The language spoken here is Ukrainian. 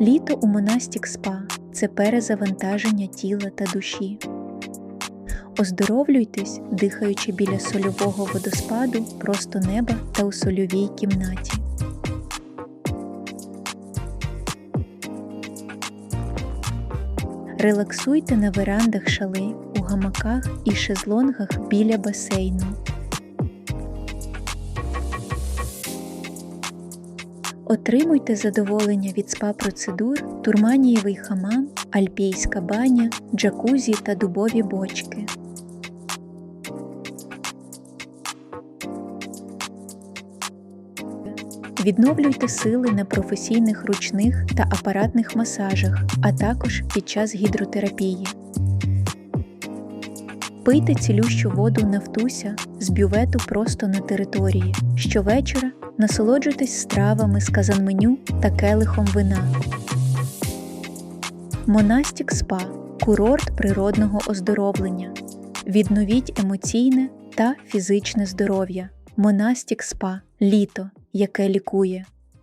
Літо у Монастік Спа це перезавантаження тіла та душі. Оздоровлюйтесь, дихаючи біля сольового водоспаду, просто неба та у сольовій кімнаті. Релаксуйте на верандах шали, у гамаках і шезлонгах біля басейну. Отримуйте задоволення від спа-процедур, турманієвий хамам, альпійська баня, джакузі та дубові бочки. Відновлюйте сили на професійних ручних та апаратних масажах, а також під час гідротерапії. Пийте цілющу воду Нафтуся з бювету просто на території. Щовечора насолоджуйтесь стравами з казанменю та келихом вина. Монастік Спа курорт природного оздоровлення. Відновіть емоційне та фізичне здоров'я. Монастік Спа літо, яке лікує.